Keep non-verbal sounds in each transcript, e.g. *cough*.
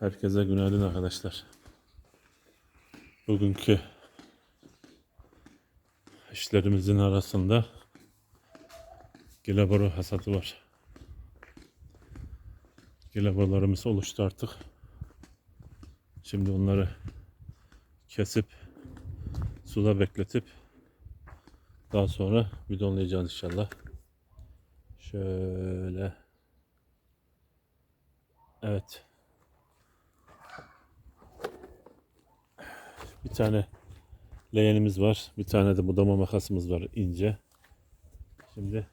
Herkese günaydın arkadaşlar. Bugünkü işlerimizin arasında gilaboro hasadı var. Gilaborlarımız oluştu artık. Şimdi onları kesip suda bekletip daha sonra bidonlayacağız inşallah. Şöyle. Evet. Bir tane leğenimiz var. Bir tane de budama makasımız var ince. Şimdi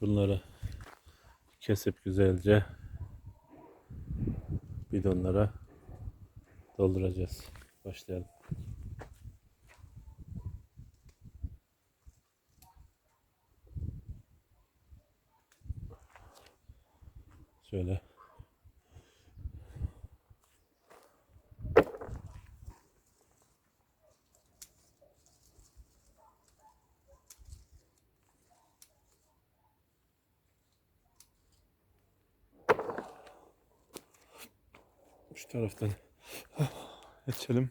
bunları kesip güzelce bidonlara dolduracağız. Başlayalım. Şöyle şu taraftan geçelim.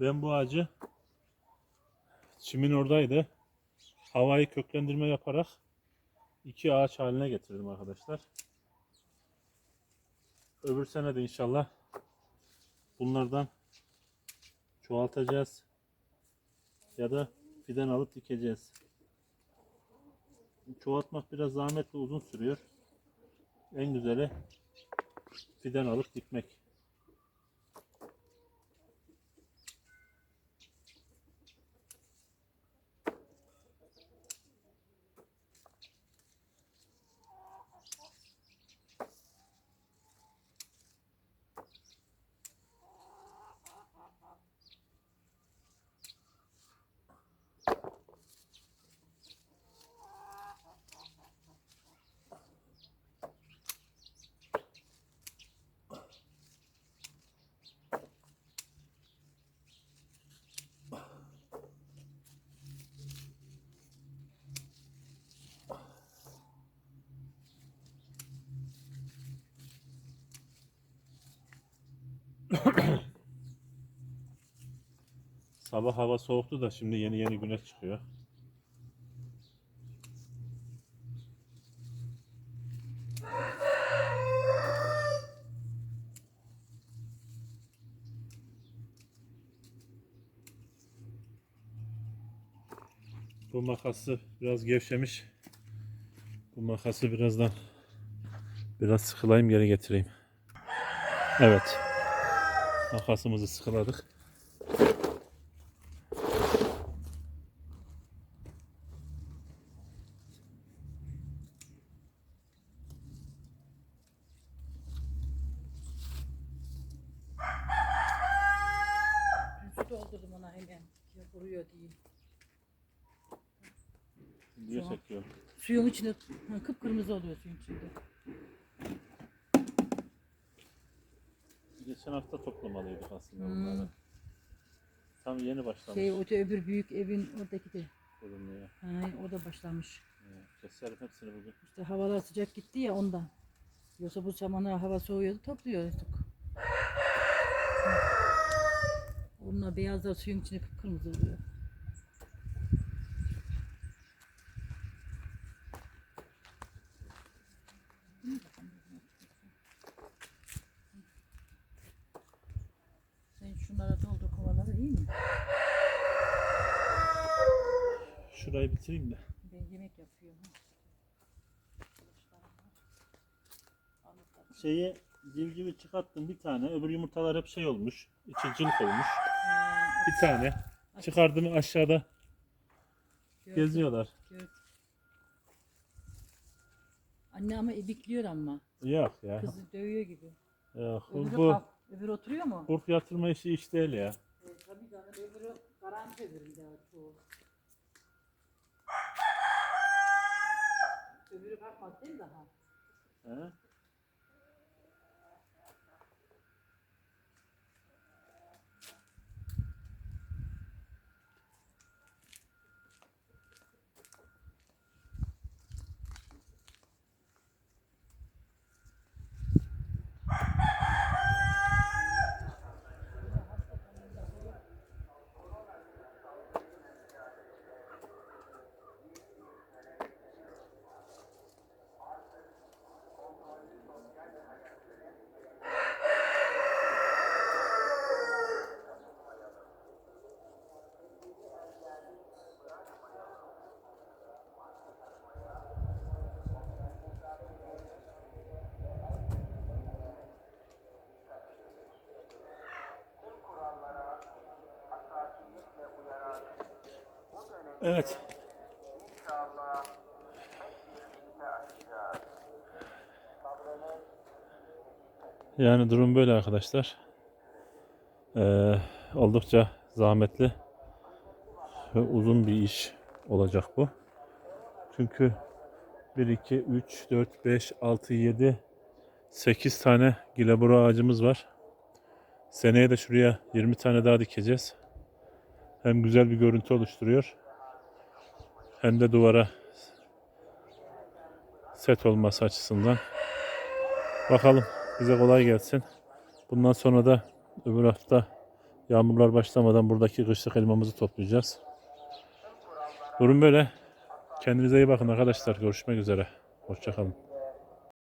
Ben bu ağacı çimin oradaydı. Havayı köklendirme yaparak iki ağaç haline getirdim arkadaşlar. Öbür sene de inşallah bunlardan çoğaltacağız. Ya da fidan alıp dikeceğiz. Çoğaltmak biraz zahmetli uzun sürüyor. En güzeli fidan alıp dikmek. *coughs* Sabah hava soğuktu da şimdi yeni yeni güneş çıkıyor. Bu makası biraz gevşemiş. Bu makası birazdan biraz sıkılayım geri getireyim. Evet. Makasımızı sıkıladık. Su doldurdum ona hemen. Ya kuruyor diye. Niye çekiyorum? Suyun içinde kıpkırmızı oluyor suyun içinde. Geçen hafta toplamalıydık aslında Hmm. bunları. Tam yeni başlamış Şey o da öbür büyük evin oradaki de. görünmeye. Ha, o da başlamış. Evet, Keserim hepsini bugün. İşte havalar sıcak gitti ya ondan. Yoksa bu zamana hava soğuyordu topluyorduk. Onunla beyazlar suyun içinde kıpkırmızı oluyor. Mi? Şurayı bitireyim de. Ben yemek yapıyorum. Şeyi civcivi çıkarttım bir tane. Öbür yumurtalar hep şey olmuş. İçi cılk olmuş. Bir tane. Çıkardım aşağıda Gördüm, geziyorlar. gördüm. Anne ama ibikliyor ama. Yok ya. Kızı dövüyor gibi. Yok. Öbürü, Bu kalk, öbürü oturuyor mu? kurt yatırma işi iş değil ya. Tabii canım garanti öbürü de çoğu. Öbürü kalkmaz değil mi daha? He? Evet. Yani durum böyle arkadaşlar. Ee, oldukça zahmetli ve uzun bir iş olacak bu. Çünkü 1, 2, 3, 4, 5, 6, 7, 8 tane gileburu ağacımız var. Seneye de şuraya 20 tane daha dikeceğiz. Hem güzel bir görüntü oluşturuyor. Hem de duvara set olması açısından. Bakalım bize kolay gelsin. Bundan sonra da öbür hafta yağmurlar başlamadan buradaki kışlık elmamızı toplayacağız. Durum böyle. Kendinize iyi bakın arkadaşlar. Görüşmek üzere. Hoşçakalın.